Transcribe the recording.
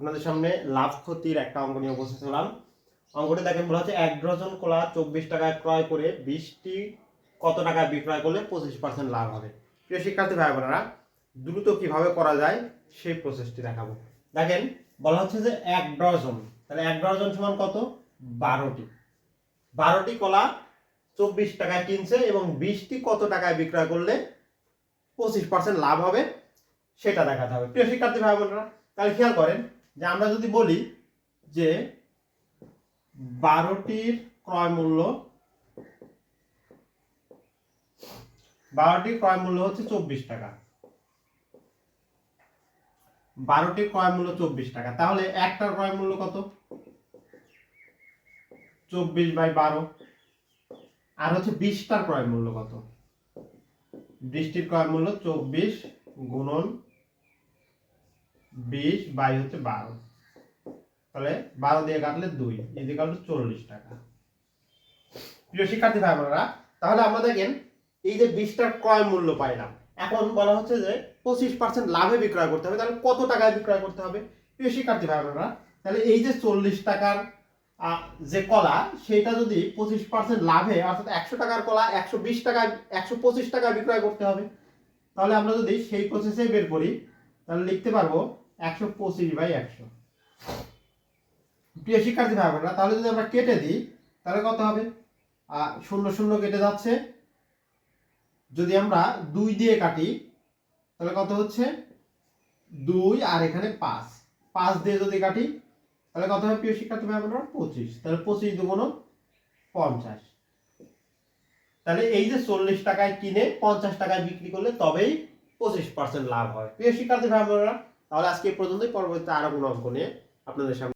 আপনাদের সামনে লাভ ক্ষতির একটা অঙ্ক নিয়ে উপস্থিত হলাম। অঙ্কটি দেখেন, বলা হচ্ছে এক ডজন কলা চব্বিশ টাকায় ক্রয় করে বিশটি কত টাকায় বিক্রয় করলে পঁচিশ পার্সেন্ট লাভ হবে? প্রিয় শিক্ষার্থী ভাই বোনেরা দ্রুত কীভাবে করা যায় সেই প্রসেসটি দেখাবো। দেখেন, বলা হচ্ছে যে এক ডজন। তাহলে এক ডজন সমান কত? বারোটি। বারোটি কলা চব্বিশ টাকায় কিনছে এবং বিশটি কত টাকায় বিক্রয় করলে পঁচিশ পার্সেন্ট লাভ হবে, সেটা দেখাতে হবে। প্রিয় শিক্ষার্থী ভাই বোনেরা তাহলে খেয়াল করেন যে আমরা যদি বলি যে বারোটির ক্রয় মূল্য, বারোটির ক্রয় মূল্য হচ্ছে চব্বিশ টাকা। বারোটির ক্রয় মূল্য চব্বিশ টাকা। তাহলে একটার ক্রয় মূল্য কত? চব্বিশ বাই বারো। আর হচ্ছে বিশটার ক্রয় মূল্য কত? বৃষ্টির ক্রয় মূল্য চব্বিশ গুণন বিশ বাই হচ্ছে বারো। তাহলে বারো দিয়ে কাটলে দুই এদিকে হলো চল্লিশ টাকা। প্রিয় শিক্ষার্থী ভাই বোনেরা তাহলে আমরা দেখেন, এই যে বিশটার ক্রয় মূল্য পাইলাম। এখন বলা হচ্ছে যে পঁচিশ পার্সেন্ট লাভে বিক্রয় করতে হবে, তাহলে কত টাকায় বিক্রয় করতে হবে? প্রিয় শিক্ষার্থী ভাই বোনেরা তাহলে এই যে চল্লিশ টাকার যে কলা, সেটা যদি পঁচিশ পার্সেন্ট লাভে, অর্থাৎ একশো টাকার কলা, একশো বিশ টাকায়, একশো পঁচিশ টাকায় বিক্রয় করতে হবে। তাহলে আমরা যদি সেই প্রসেসে বের করি, তাহলে লিখতে পারব একশো পঁচিশ বাই একশো। প্রিয় শিক্ষার্থী ভাই বোনেরা তাহলে যদি আমরা কেটে দিই, তাহলে কত হবে? শূন্য শূন্য কেটে যাচ্ছে। যদি আমরা দুই দিয়ে কাটি, তাহলে কত হচ্ছে? দুই, আর এখানে পাঁচ। পাঁচ দিয়ে যদি কাটি, তাহলে কত হবে প্রিয় শিক্ষার্থী ভাই বোনেরা পঁচিশ। তাহলে পঁচিশ দুগুণ পঞ্চাশ। তাহলে এই যে চল্লিশ টাকায় কিনে পঞ্চাশ টাকায় বিক্রি করলে তবেই পঁচিশ পার্সেন্ট লাভ হয়। প্রিয় শিক্ষার্থী ভাই বোনেরা তাহলে আজকে এই পর্যন্তই। পরবর্তীতে আরও কোনো অঙ্ক নিয়ে আপনাদের সামনে